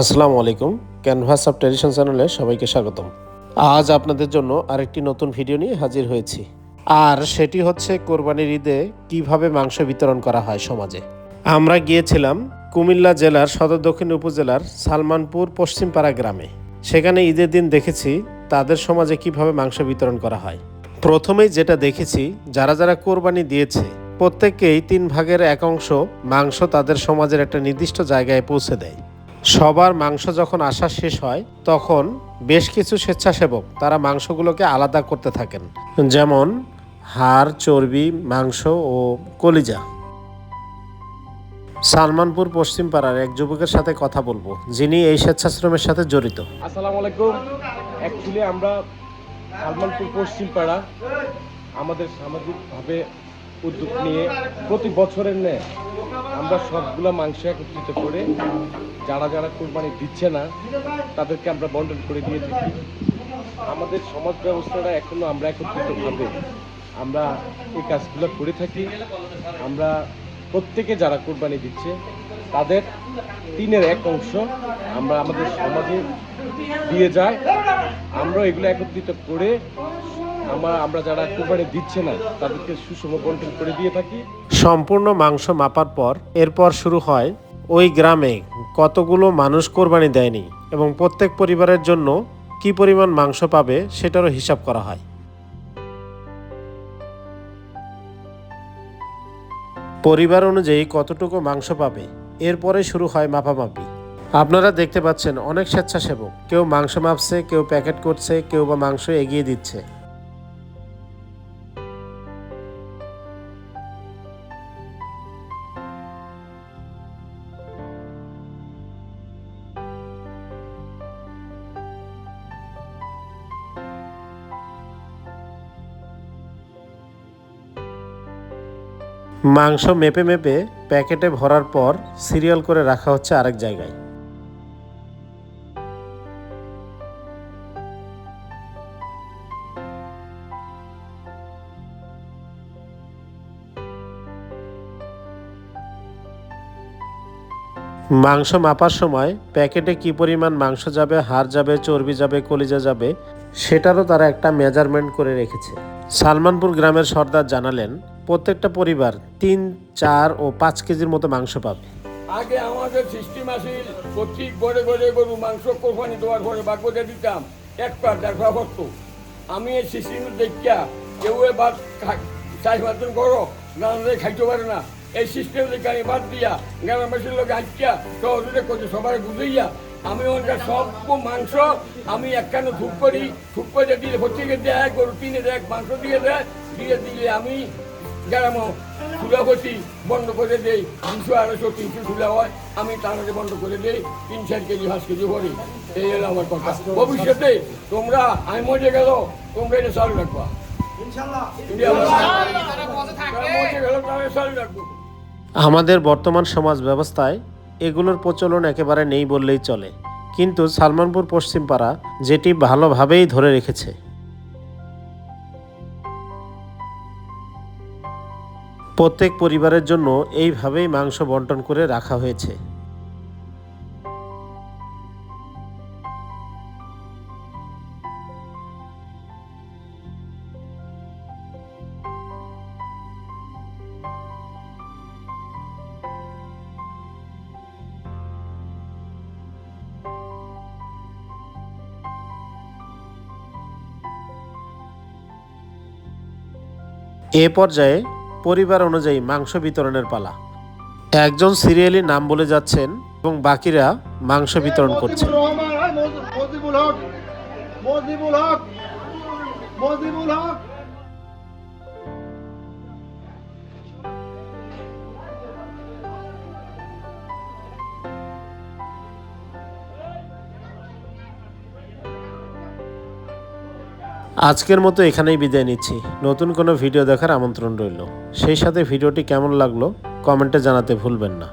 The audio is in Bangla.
আসসালামু আলাইকুম ক্যানভাস অফ ট্র্যাডিশন চ্যানেলে সবাইকে স্বাগতম। আজ আপনাদের জন্য আরেকটি নতুন ভিডিও নিয়ে হাজির হয়েছি। আর সেটি হচ্ছে কোরবানির ঈদে কীভাবে মাংস বিতরণ করা হয় সমাজে। আমরা গিয়েছিলাম কুমিল্লা জেলার সদর দক্ষিণ উপজেলার সালমানপুর পশ্চিমপাড়া গ্রামে। সেখানে ঈদের দিন দেখেছি তাদের সমাজে কীভাবে মাংস বিতরণ করা হয়। প্রথমেই যেটা দেখেছি, যারা যারা কোরবানি দিয়েছে, প্রত্যেককেই তিন ভাগের এক অংশ মাংস তাদের সমাজের একটা নির্দিষ্ট জায়গায় পৌঁছে দেয়। সবার মাংস যখন আসা শেষ হয়, তখন বেশ কিছু স্বেচ্ছাসেবক তারা মাংসগুলোকে আলাদা করতে থাকেন। যেমন হাড়, চর্বি, মাংস ও কলিজা। সালমানপুর পশ্চিম পাড়ার এক যুবকের সাথে কথা বলব, যিনি এই স্বেচ্ছাশ্রমের সাথে জড়িত। আসসালামু আলাইকুম। অ্যাকচুয়ালি আমরা সালমানপুর পশ্চিম পাড়া। আমাদের সামাজিকভাবে উদ্যোগ নিয়ে প্রতি বছরের ন্যায় আমরা সবগুলো মাংস একত্রিত করে, যারা যারা কোরবানি দিচ্ছে না, তাদেরকে আমরা বন্টন করে দিয়ে থাকি। আমাদের সমাজ ব্যবস্থাটা এখনও আমরা একত্রিতভাবে আমরা এই কাজগুলো করে থাকি। আমরা প্রত্যেকে যারা কোরবানি দিচ্ছে, তাদের তিনের এক অংশ আমরা আমাদের সমাজে দিয়ে যায়। আমরা এগুলো একত্রিত করে আমরা আমরা যারা কোরবানি দিচ্ছে না, তাদেরকে সুষম বন্টন করে দিয়ে থাকি। সম্পূর্ণ মাংস মাপার পর, এরপর শুরু হয়, ওই গ্রামে কতগুলো মানুষ কোরবানি দেয়নি এবং প্রত্যেক পরিবারের জন্য কি পরিমাণ মাংস পাবে সেটারও হিসাব করা হয়। পরিবার অনুযায়ী কতটুকু মাংস পাবে, এরপরে শুরু হয় মাপামাপি। আপনারা দেখতে পাচ্ছেন অনেক স্বেচ্ছাসেবক। কেউ মাংস মাপছে, কেউ প্যাকেট করছে, কেউ বা মাংস এগিয়ে দিচ্ছে। মাংস মেপে মেপে প্যাকেটে ভরার পর সিরিয়াল করে রাখা হচ্ছে আরেক জায়গায়। মাংস মাপার সময় প্যাকেটে কি পরিমাণ মাংস যাবে, হাড় যাবে, চর্বি যাবে, কলিজা যাবে, সেটারও তারা একটা মেজারমেন্ট করে রেখেছে। সালমানপুর গ্রামের সর্দার জানালেন প্রত্যেকটা পরিবার তিন, চার ও পাঁচ কেজির মতো মাংস পাবে। আগে আমাদের সিস্টেম আছিল প্রত্যেক গড়ে গড়ে গরু, মাংস, কোরবানি দেওয়ার ঘরে বাদ করে দিতাম। এক পার দেখা করতো আমি এই সিস্টেম দেখিয়া কেউ এবার চাষ মাত্র করো রান্না খাইতে পারে না। এই সিস্টেম দেখে আমি বাদ দিয়া গ্রামবাসীর লোক আজকিয়া সহজে করছে সবাই বুঝাইয়া আমি ওখানকার সব মাংস আমি একখানে ধূপ করি, ধূপ করে দিলে প্রত্যেকে দেয়, গরু কিনে দেয়, মাংস দিয়ে দেয়, দিয়ে দিলে আমি গ্রাম সুলাপতি বন্ধ করে দেই দুশো আড়াইশো তিনশো সুলা হয় আমি তার আগে বন্ধ করে দেই তিন চার কেজি পাঁচ কেজি ভরি এই হলো আমার কথা। ভবিষ্যতে তোমরা আমি মরে গেল তোমরা এটা চালু রাখব। আমাদের বর্তমান সমাজ ব্যবস্থায় এগুলোর প্রচলন একেবারে নেই বললেই চলে। কিন্তু সালমানপুর পশ্চিমপাড়া যেটি ভালোভাবেই ধরে রেখেছে। প্রত্যেক পরিবারের জন্য এইভাবেই মাংস বন্টন করে রাখা হয়েছে। এ পর্যায়ে পরিবার অনুযায়ী মাংস বিতরণের পালা। একজন সিরিয়ালি নাম বলে যাচ্ছেন এবং বাকিরা মাংস বিতরণ করছেন। মজিবুল হক মজিবুল হক আজকের মতো এখানেই বিদায় নিচ্ছি। নতুন কোনো ভিডিও দেখার আমন্ত্রণ রইল। সেই সাথে ভিডিওটি কেমন লাগল, কমেন্টে জানাতে ভুলবেন না।